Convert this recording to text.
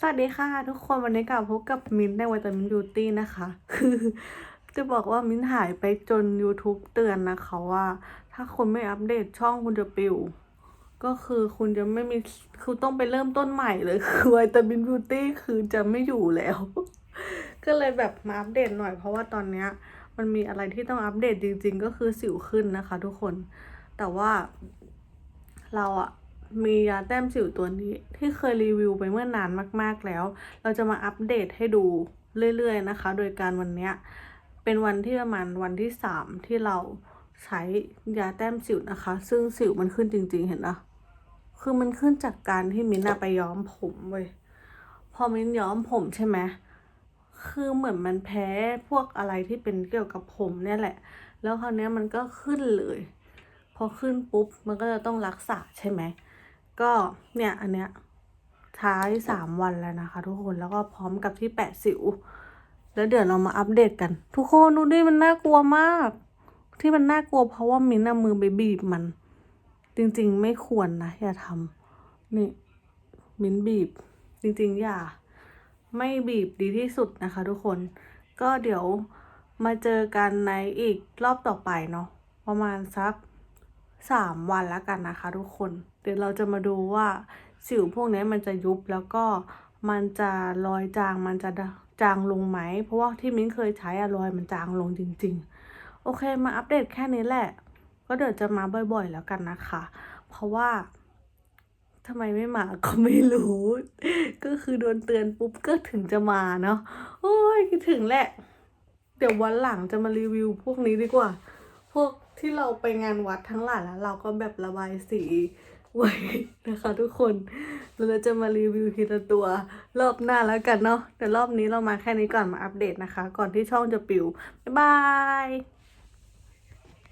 สวัสดีค่ะ ทุกคนวันนี้กลับพบกับมิ้นในวิตามินบิวตี้นะคะ คือจะบอกว่ามิ้นหายไปจน YouTube เตือนนะคะว่า ถ้าคุณไม่อัปเดตช่องคุณจะปิว ก็คือคุณจะไม่มีคือต้องไปเริ่มต้นใหม่เลยคือวิตามินบิวตี้คือจะไม่อยู่แล้ว ก็เลยแบบมาอัปเดตหน่อยเพราะว่าตอนเนี้ยมันมีอะไรที่ต้องอัปเดตจริง ๆ ก็คือสิวขึ้นนะคะ ทุกคนแต่ว่าเราอะ มียาแต้มสิวตัวนี้ที่เคยรีวิวไปเมื่อนานมากๆแล้ว เราจะมาอัปเดตให้ดูเรื่อยๆนะคะ โดยการวันนี้เป็นวันที่ประมาณวันที่สามที่เราใช้ยาแต้มสิวนะคะ ซึ่งสิวมันขึ้นจริง ๆ เห็นปะคือมันขึ้นจากการที่มิ้นไปย้อมผมเว้ยพอมิ้นย้อมผมใช่ไหมคือเหมือนมันแพ้พวกอะไรที่เป็นเกี่ยวกับผมเนี่ยแหละ แล้วคราวนี้มันก็ขึ้นเลย พอขึ้นปุ๊บมันก็จะต้องรักษาใช่ไหม ก็เนี่ยอันเนี้ยท้ายสามวันแล้วนะคะทุกคนแล้วก็พร้อมกับที่แปะสิว แล้วเดี๋ยวเรามาอัปเดตกัน ทุกคนดูดิมันน่ากลัวมาก ที่มันน่ากลัวเพราะว่ามิ้นเอามือไปบีบมัน จริงๆไม่ควรนะอย่าทำนี่มินบีบ จริงๆอย่า ไม่บีบดีที่สุดนะคะ ทุกคนก็เดี๋ยวมาเจอกันในอีกรอบต่อไปเนาะประมาณสัก สามวันแล้วกันนะคะ ทุกคน เดี๋ยวเราจะมาดูว่าสิวพวกนี้มันจะยุบแล้วก็มันจะรอยจางมันจะจางลงไหม เพราะว่าที่มิ้นเคยใช้อะรอยมันจางลงจริง ๆ โอเคมาอัปเดตแค่นี้แหละ ก็เดี๋ยวจะมาบ่อยๆแล้วกันนะคะ เพราะว่าทำไมไม่มาก็ไม่รู้ ก็คือโดนเตือนปุ๊บก็ถึงจะมาเนาะโอ้ยคิดถึงแหละ เดี๋ยววันหลังจะมารีวิวพวกนี้ดีกว่า พวก ที่เราไปงานวัดทั้งหลายแล้วเราก็แบบระบายสีไว้นะคะทุกคน เราจะมารีวิวทีละตัวรอบหน้าแล้วกันเนาะแต่รอบนี้เรามาแค่นี้ก่อนมาอัปเดตนะคะ ก่อนที่ช่องจะปิว บ๊ายบาย